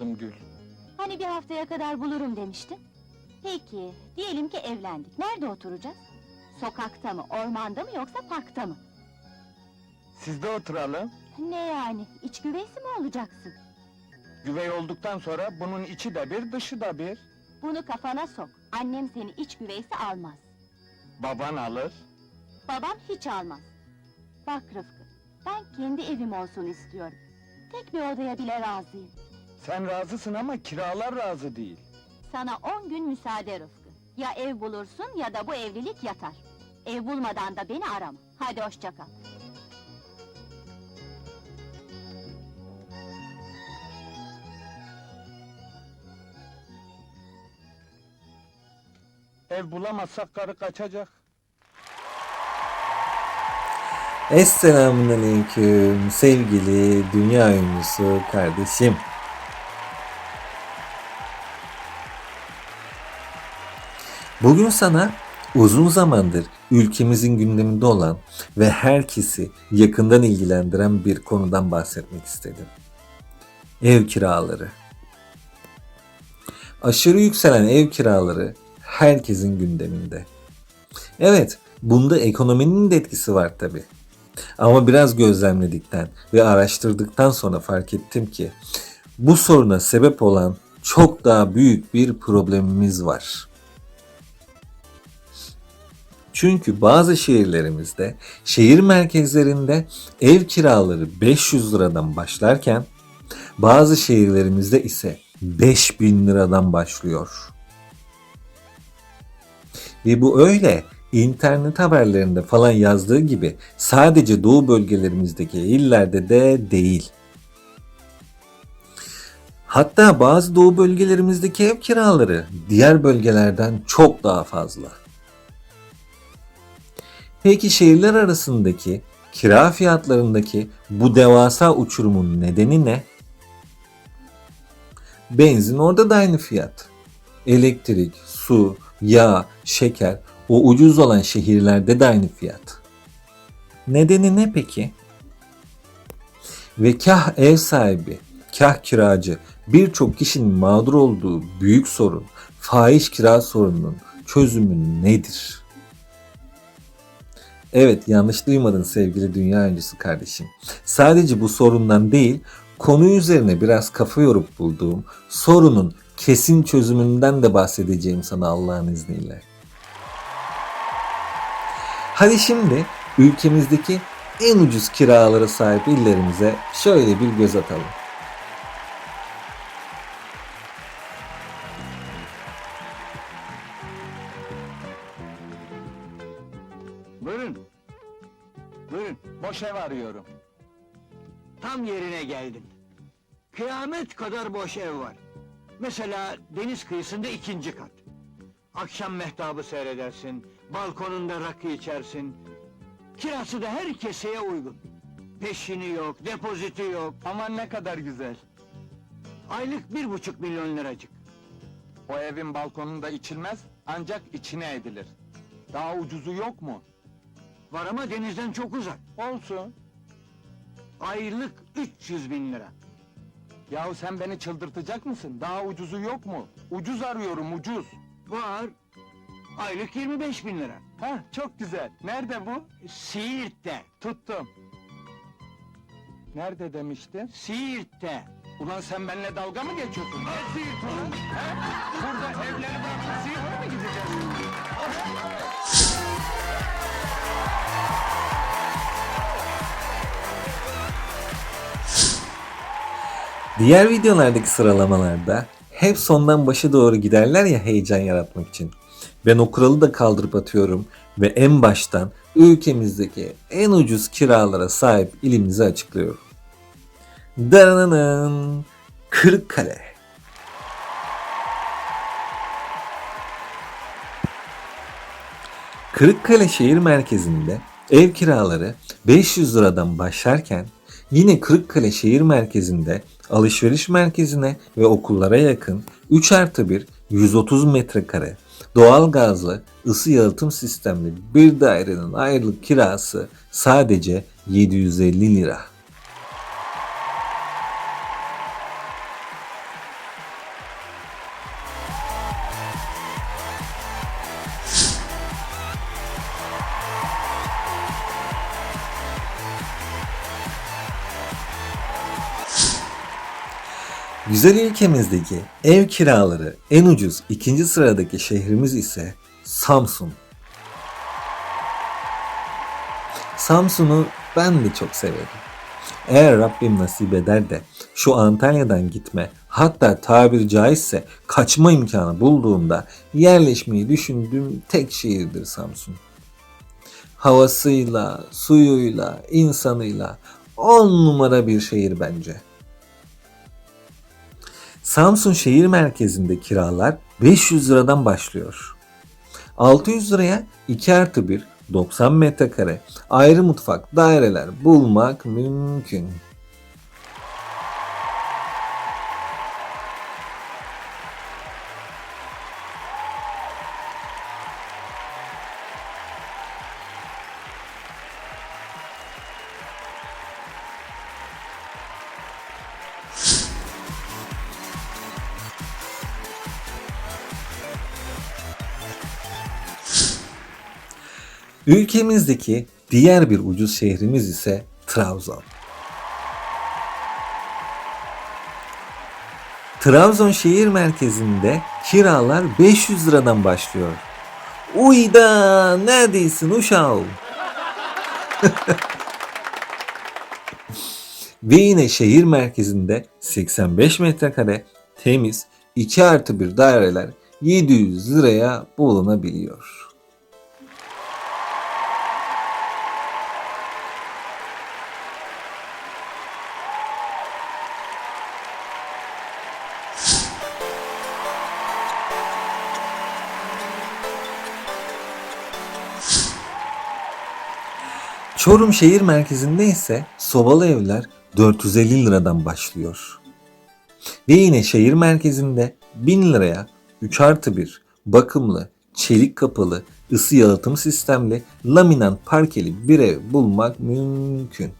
Bulamadım Gül. Hani bir haftaya kadar bulurum demiştin? Peki, diyelim ki evlendik. Nerede oturacağız? Sokakta mı, ormanda mı yoksa parkta mı? Sizde oturalım. Ne yani, iç güveysi mi olacaksın? Güvey olduktan sonra bunun içi de bir, dışı da bir. Bunu kafana sok. Annem seni iç güveysi almaz. Baban alır. Babam hiç almaz. Bak Rıfkı, ben kendi evim olsun istiyorum. Tek bir odaya bile razıyım. Sen razısın ama kiralar razı değil. Sana on gün müsaade Rıfkı. Ya ev bulursun ya da bu evlilik yatar. Ev bulmadan da beni arama. Hadi hoşça kal. Ev bulamazsak karı kaçacak. Esselamun Aleyküm sevgili dünya ünlüsü kardeşim. Bugün sana uzun zamandır ülkemizin gündeminde olan ve herkesi yakından ilgilendiren bir konudan bahsetmek istedim. Ev kiraları. Aşırı yükselen ev kiraları herkesin gündeminde. Evet, bunda ekonominin de etkisi var tabi. Ama biraz gözlemledikten ve araştırdıktan sonra fark ettim ki bu soruna sebep olan çok daha büyük bir problemimiz var. Çünkü bazı şehirlerimizde, şehir merkezlerinde ev kiraları 500 liradan başlarken bazı şehirlerimizde ise 5000 liradan başlıyor. Ve bu öyle internet haberlerinde falan yazdığı gibi sadece doğu bölgelerimizdeki illerde de değil. Hatta bazı doğu bölgelerimizdeki ev kiraları diğer bölgelerden çok daha fazla. Peki şehirler arasındaki kira fiyatlarındaki bu devasa uçurumun nedeni ne? Benzin orada da aynı fiyat. Elektrik, su, yağ, şeker o ucuz olan şehirlerde de aynı fiyat. Nedeni ne peki? Ve kah ev sahibi, kah kiracı birçok kişinin mağdur olduğu büyük sorun, fahiş kira sorununun çözümü nedir? Evet yanlış duymadın sevgili dünya öncüsü kardeşim. Sadece bu sorundan değil, konu üzerine biraz kafa yorup bulduğum sorunun kesin çözümünden de bahsedeceğim sana Allah'ın izniyle. Hadi şimdi ülkemizdeki en ucuz kiralara sahip illerimize şöyle bir göz atalım. Arıyorum. Tam yerine geldin. Kıyamet kadar boş ev var. Mesela deniz kıyısında ikinci kat. Akşam mehtabı seyredersin, balkonunda rakı içersin. Kirası da her keseye uygun. Peşini yok, depoziti yok. Aman ne kadar güzel. Aylık bir buçuk milyon liracık. O evin balkonunda içilmez ancak içine edilir. Daha ucuzu yok mu? Var ama denizden çok uzak. Olsun. Aylık 300 bin lira. Yahu sen beni çıldırtacak mısın? Daha ucuzu yok mu? Ucuz arıyorum ucuz. Var. Aylık 25 bin lira. Ha çok güzel. Nerede bu? Siirt'te. Tuttum. Nerede demiştin? Siirt'te. Ulan sen benimle dalga mı geçiyorsun? Ne Siirt ulan? He? Burada Diğer videolardaki sıralamalarda hep sondan başa doğru giderler ya heyecan yaratmak için. Ben o kuralı da kaldırıp atıyorum ve en baştan ülkemizdeki en ucuz kiralara sahip ilimizi açıklıyorum. Darananın Kırıkkale. Kırıkkale şehir merkezinde ev kiraları 500 liradan başlarken yine Kırıkkale şehir merkezinde alışveriş merkezine ve okullara yakın 3 artı 1 130 metrekare doğal gazlı ısı yalıtım sistemli bir dairenin aylık kirası sadece 750 lira. Güzel ülkemizdeki ev kiraları en ucuz ikinci sıradaki şehrimiz ise Samsun. Samsun'u ben de çok severim. Eğer Rabbim nasip eder de şu Antalya'dan gitme hatta tabiri caizse kaçma imkanı bulduğumda yerleşmeyi düşündüğüm tek şehirdir Samsun. Havasıyla, suyuyla, insanıyla on numara bir şehir bence. Samsun şehir merkezinde kiralar 500 liradan başlıyor. 600 liraya 2 artı 1 90 metrekare ayrı mutfak daireler bulmak mümkün. Ülkemizdeki diğer bir ucuz şehrimiz ise Trabzon. Trabzon şehir merkezinde kiralar 500 liradan başlıyor. Uyda neredesin uşağım? Ve yine şehir merkezinde 85 metrekare temiz 2 artı 1 daireler 700 liraya bulunabiliyor. Çorum şehir merkezinde ise sobalı evler 450 liradan başlıyor. Ve yine şehir merkezinde 1000 liraya 3 artı 1 bakımlı, çelik kapılı, ısı yalıtım sistemli, laminant parkeli bir ev bulmak mümkün.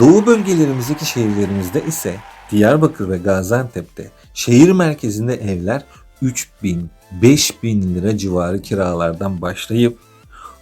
Doğu bölgelerimizdeki şehirlerimizde ise Diyarbakır ve Gaziantep'te şehir merkezinde evler 3000 5000 lira civarı kiralardan başlayıp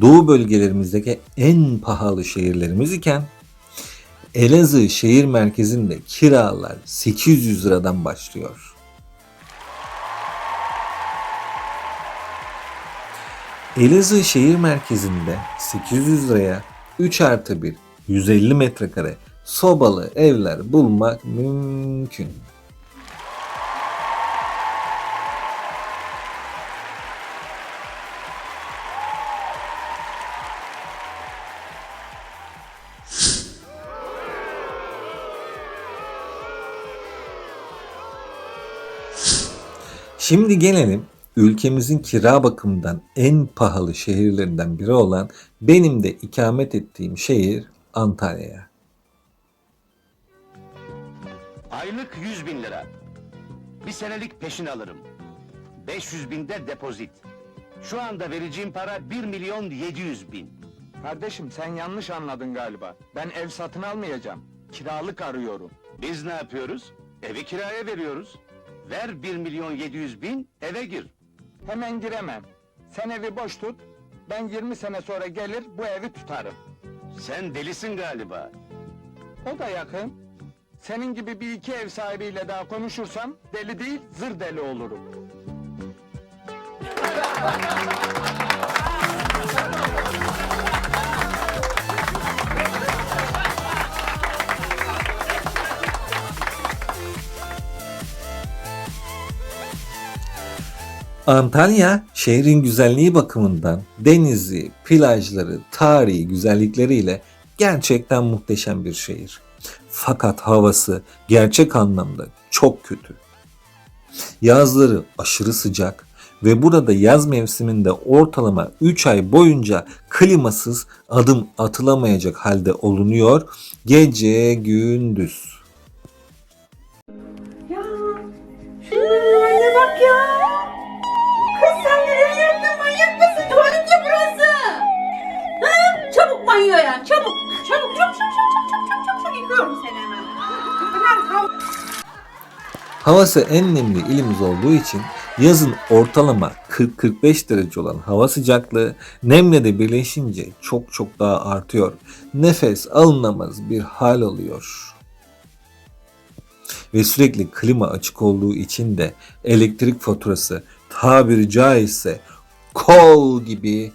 Doğu bölgelerimizdeki en pahalı şehirlerimiz iken Elazığ şehir merkezinde kiralar 800 liradan başlıyor. Elazığ şehir merkezinde 800 liraya 3 artı 1 150 metrekare sobalı evler bulmak mümkün. Şimdi gelelim ülkemizin kira bakımından en pahalı şehirlerinden biri olan benim de ikamet ettiğim şehir Antalya'ya. Aylık 100 bin lira. Bir senelik peşin alırım. 500 binde depozit. Şu anda vereceğim para 1 milyon 700 bin. Kardeşim sen yanlış anladın galiba. Ben ev satın almayacağım. Kiralık arıyorum. Biz ne yapıyoruz? Evi kiraya veriyoruz. Ver 1 milyon 700 bin, eve gir. Hemen giremem. Sen evi boş tut. Ben 20 sene sonra gelir bu evi tutarım. Sen delisin galiba. O da yakın. Senin gibi bir iki ev sahibiyle daha konuşursam deli değil zır deli olurum. Antalya şehrin güzelliği bakımından denizi, plajları, tarihi güzellikleriyle gerçekten muhteşem bir şehir. Fakat havası gerçek anlamda çok kötü. Yazları aşırı sıcak ve burada yaz mevsiminde ortalama 3 ay boyunca klimasız adım atılamayacak halde olunuyor gece gündüz. Havası en nemli ilimiz olduğu için yazın ortalama 40-45 derece olan hava sıcaklığı nemle de birleşince çok çok daha artıyor. Nefes alınamaz bir hal oluyor. Ve sürekli klima açık olduğu için de elektrik faturası tabiri caizse kol gibi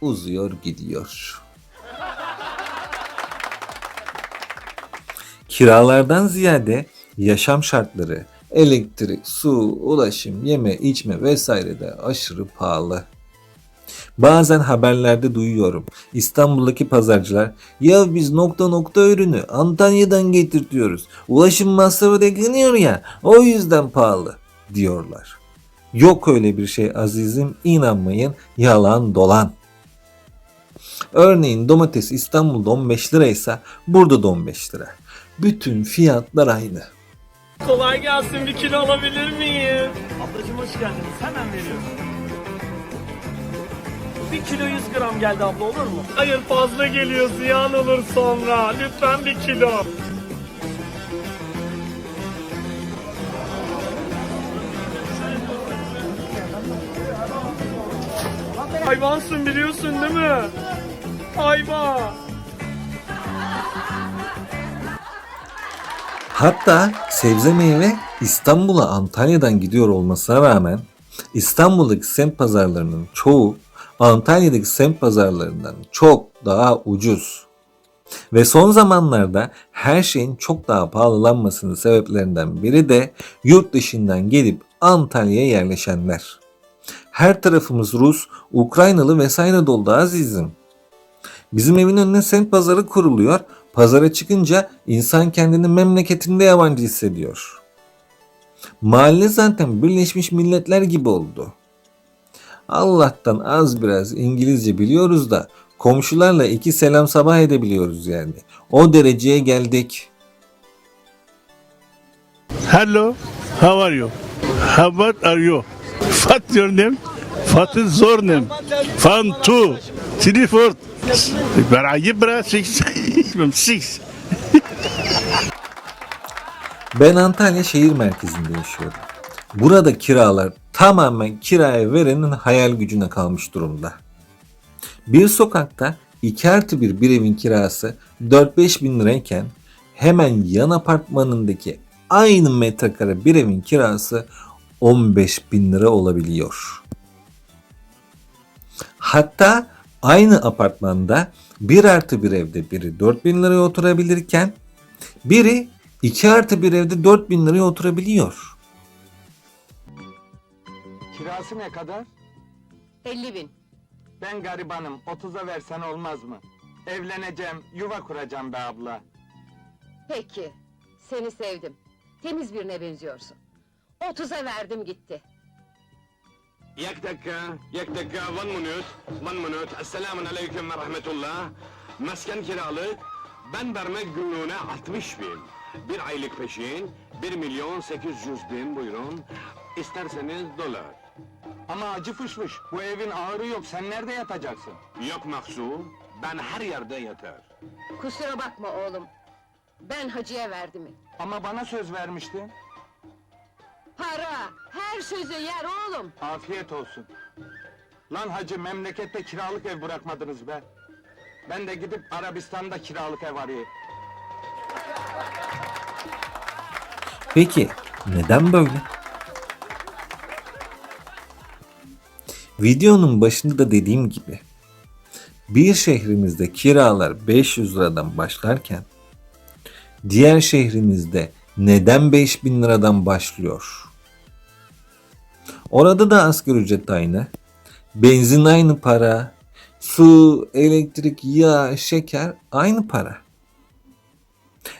uzuyor gidiyor. Kiralardan ziyade yaşam şartları, elektrik, su, ulaşım, yeme, içme vesaire de aşırı pahalı. Bazen haberlerde duyuyorum. İstanbul'daki pazarcılar ya biz nokta nokta ürünü Antalya'dan getirtiyoruz. Ulaşım masrafı da ekleniyor ya o yüzden pahalı diyorlar. Yok öyle bir şey azizim inanmayın yalan dolan. Örneğin domates İstanbul'da 15 liraysa burada da 15 lira. Bütün fiyatlar aynı. Kolay gelsin bir kilo alabilir miyim? Ablacığım hoş geldiniz hemen veriyorum. Bir kilo 100 gram geldi abla olur mu? Hayır fazla geliyor ziyan olur sonra. Lütfen bir kilo. Hayvansın biliyorsun değil mi? Hayvan. Hatta sebze meyve İstanbul'a Antalya'dan gidiyor olmasına rağmen İstanbul'daki semt pazarlarının çoğu Antalya'daki semt pazarlarından çok daha ucuz. Ve son zamanlarda her şeyin çok daha pahalılanmasının sebeplerinden biri de yurt dışından gelip Antalya'ya yerleşenler. Her tarafımız Rus, Ukraynalı vesaire doldu azizim. Bizim evin önüne semt pazarı kuruluyor. Pazara çıkınca insan kendini memleketinde yabancı hissediyor. Mahalle zaten Birleşmiş Milletler gibi oldu. Allah'tan az biraz İngilizce biliyoruz da komşularla iki selam sabah edebiliyoruz yani. O dereceye geldik. Hello, how are you? How what are you? What your name? What is your name? Sidi voort. Ik ben aan Jibra, six. Ik six. Ben Antalya şehir merkezinde yaşıyorum. Burada kiralar tamamen kiraya verenin hayal gücüne kalmış durumda. Bir sokakta 2 artı bir bir evin kirası 4-5 bin lirayken hemen yan apartmanındaki aynı metrekare bir evin kirası 15 bin lira olabiliyor. Hatta aynı apartmanda 1 artı bir evde biri 4 bin liraya oturabilirken biri 2 artı bir evde 4 bin liraya oturabiliyor. Kirası ne kadar? 50 bin. Ben garibanım. 30'a versen olmaz mı? Evleneceğim, yuva kuracağım be abla. Peki. Seni sevdim. Temiz birine benziyorsun. 30'a verdim gitti. Yak dakika, yak dakika, one minute, one minute. Esselamun aleyküm ve rahmetullah. Mesken kiralık, ben vermek günlüğüne 60 bin. Bir aylık peşin, 1 milyon 800 bin buyurun. İsterseniz dolar. Ama acı fışmış. Bu evin ağırı yok. Sen nerede yatacaksın? Yok mahzun, ben her yerde yatar. Kusura bakma oğlum. Ben hacıya verdim. Ama bana söz vermiştin. Para, her sözü yer oğlum. Afiyet olsun. Lan hacı memlekette kiralık ev bırakmadınız be. Ben de gidip Arabistan'da kiralık ev arayayım. Peki neden böyle? Videonun başında da dediğim gibi bir şehrimizde kiralar 500 liradan başlarken diğer şehrimizde neden 5000 liradan başlıyor? Orada da asgari ücret aynı. Benzin aynı para. Su, elektrik, yağ, şeker aynı para.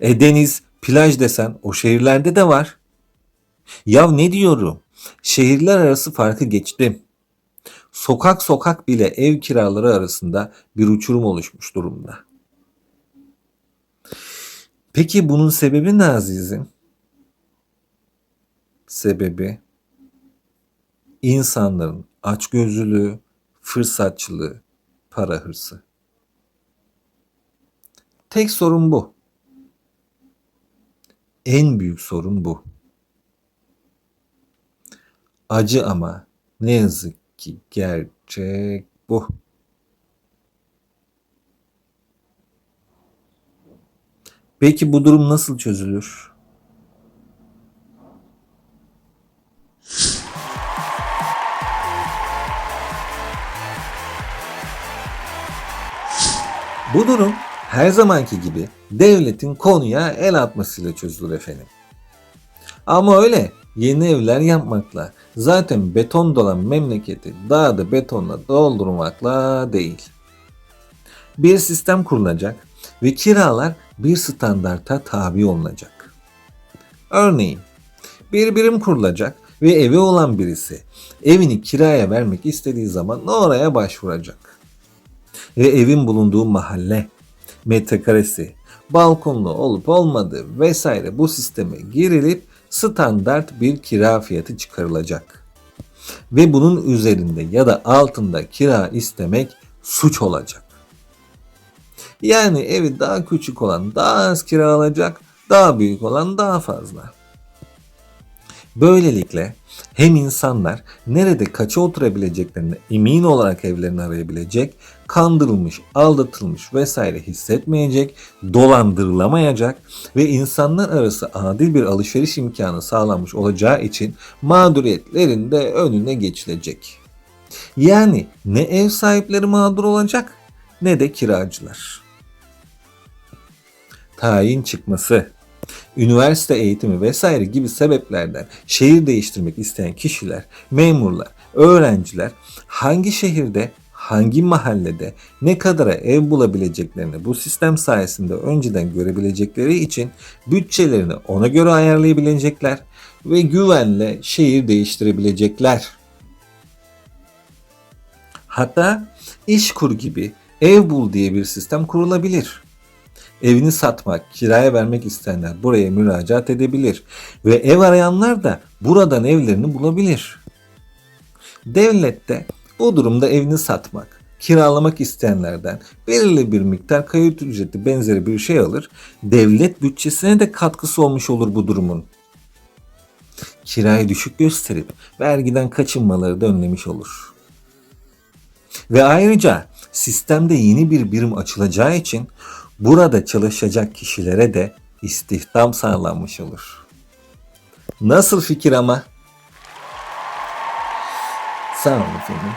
E deniz, plaj desen o şehirlerde de var. Ya ne diyorum? Şehirler arası farkı geçtim. Sokak sokak bile ev kiraları arasında bir uçurum oluşmuş durumda. Peki bunun sebebi ne azizim? Sebebi insanların açgözlülüğü, fırsatçılığı, para hırsı. Tek sorun bu. En büyük sorun bu. Acı ama ne yazık ki gerçek bu. Peki bu durum nasıl çözülür? Bu durum her zamanki gibi devletin konuya el atmasıyla çözülür efendim. Ama öyle yeni evler yapmakla zaten beton dolan memleketi daha da betonla doldurmakla değil. Bir sistem kurulacak ve kiralar bir standarta tabi olunacak. Örneğin bir birim kurulacak ve evi olan birisi evini kiraya vermek istediği zaman oraya başvuracak. Ve evin bulunduğu mahalle, metrekaresi, balkonlu olup olmadığı vesaire bu sisteme girilip standart bir kira fiyatı çıkarılacak. Ve bunun üzerinde ya da altında kira istemek suç olacak. Yani evi daha küçük olan daha az kira alacak, daha büyük olan daha fazla. Böylelikle hem insanlar nerede kaça oturabileceklerine emin olarak evlerini arayabilecek, kandırılmış, aldatılmış vesaire hissetmeyecek, dolandırılamayacak ve insanlar arası adil bir alışveriş imkanı sağlanmış olacağı için mağduriyetlerin de önüne geçilecek. Yani ne ev sahipleri mağdur olacak ne de kiracılar. Tayin çıkması, üniversite eğitimi vesaire gibi sebeplerden şehir değiştirmek isteyen kişiler, memurlar, öğrenciler hangi şehirde, hangi mahallede ne kadara ev bulabileceklerini bu sistem sayesinde önceden görebilecekleri için bütçelerini ona göre ayarlayabilecekler ve güvenle şehir değiştirebilecekler. Hatta İşkur gibi ev bul diye bir sistem kurulabilir. Evini satmak, kiraya vermek isteyenler buraya müracaat edebilir ve ev arayanlar da buradan evlerini bulabilir. Devlet de bu durumda evini satmak, kiralamak isteyenlerden belirli bir miktar kayıt ücreti benzeri bir şey alır. Devlet bütçesine de katkısı olmuş olur bu durumun. Kirayı düşük gösterip vergiden kaçınmaları da önlemiş olur. Ve ayrıca sistemde yeni bir birim açılacağı için burada çalışacak kişilere de istihdam sağlanmış olur. Nasıl fikir ama? Olun efendim.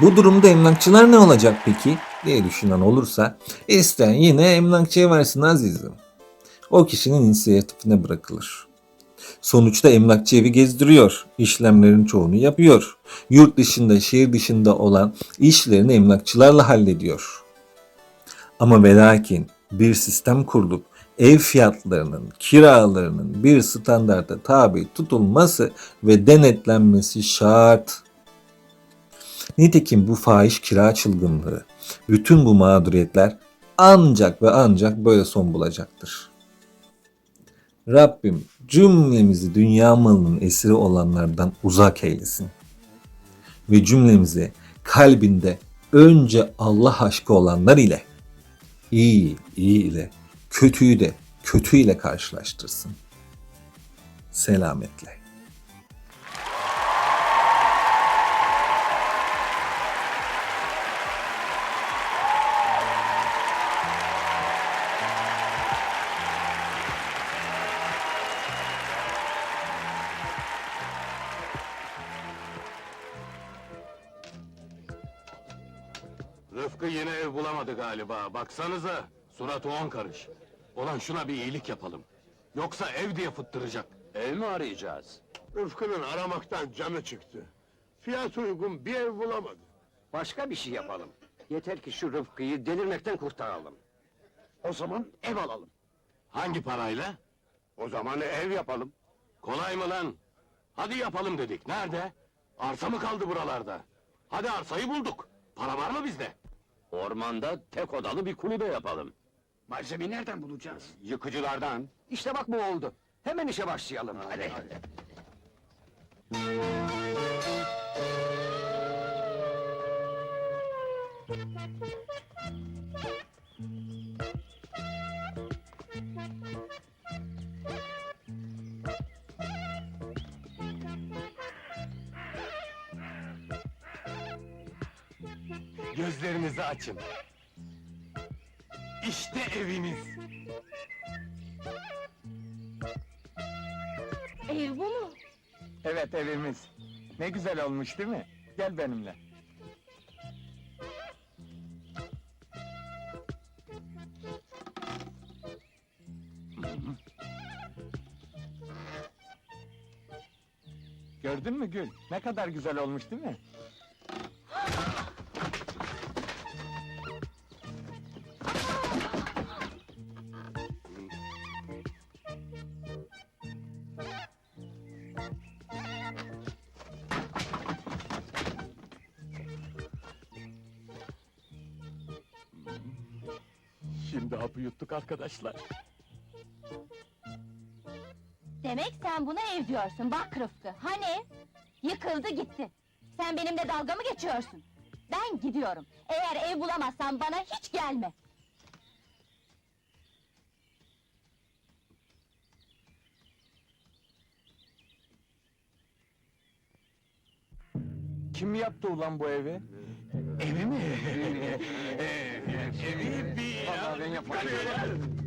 Bu durumda emlakçılar ne olacak peki diye düşünen olursa isteyen yine emlakçıya versin azizim. O kişinin inisiyatifine bırakılır. Sonuçta emlakçı evi gezdiriyor. işlemlerin çoğunu yapıyor. Yurt dışında, şehir dışında olan işlerini emlakçılarla hallediyor. Ama ve lakin bir sistem kurulup ev fiyatlarının, kiralarının bir standarta tabi tutulması ve denetlenmesi şart. Nitekim bu fahiş kira çılgınlığı, bütün bu mağduriyetler ancak ve ancak böyle son bulacaktır. Rabbim cümlemizi dünya malının esiri olanlardan uzak eylesin. Ve cümlemizi kalbinde önce Allah aşkı olanlar ile iyi iyi ile kötüyü de kötü ile karşılaştırsın. Selametle. Rıfkı yine ev bulamadı galiba. Baksanıza, suratı on karış. Ulan şuna bir iyilik yapalım. Yoksa ev diye fıttıracak. Ev mi arayacağız? Rıfkı'nın aramaktan canı çıktı. Fiyat uygun bir ev bulamadı. Başka bir şey yapalım. Yeter ki şu Rıfkı'yı delirmekten kurtaralım. O zaman ev alalım. Hangi parayla? O zaman ev yapalım. Kolay mı lan? Hadi yapalım dedik. Nerede? Arsa mı kaldı buralarda? Hadi arsayı bulduk. Para var mı bizde? Ormanda tek odalı bir kulübe yapalım. Malzemeyi nereden bulacağız? Yıkıcılardan. İşte bak bu oldu. Hemen işe başlayalım. Hadi. Gözlerinizi açın. İşte eviniz. Ev bu mu? Evet evimiz. Ne güzel olmuş değil mi? Gel benimle. Gördün mü Gül? Ne kadar güzel olmuş değil mi? Yuttuk arkadaşlar. Demek sen buna ev diyorsun, bak Rıfkı. Hani? Yıkıldı gitti. Sen benimle dalga mı geçiyorsun? Ben gidiyorum. Eğer ev bulamazsan bana hiç gelme. Kim yaptı ulan bu evi? Evi mi? evi bir... Vallahi ben.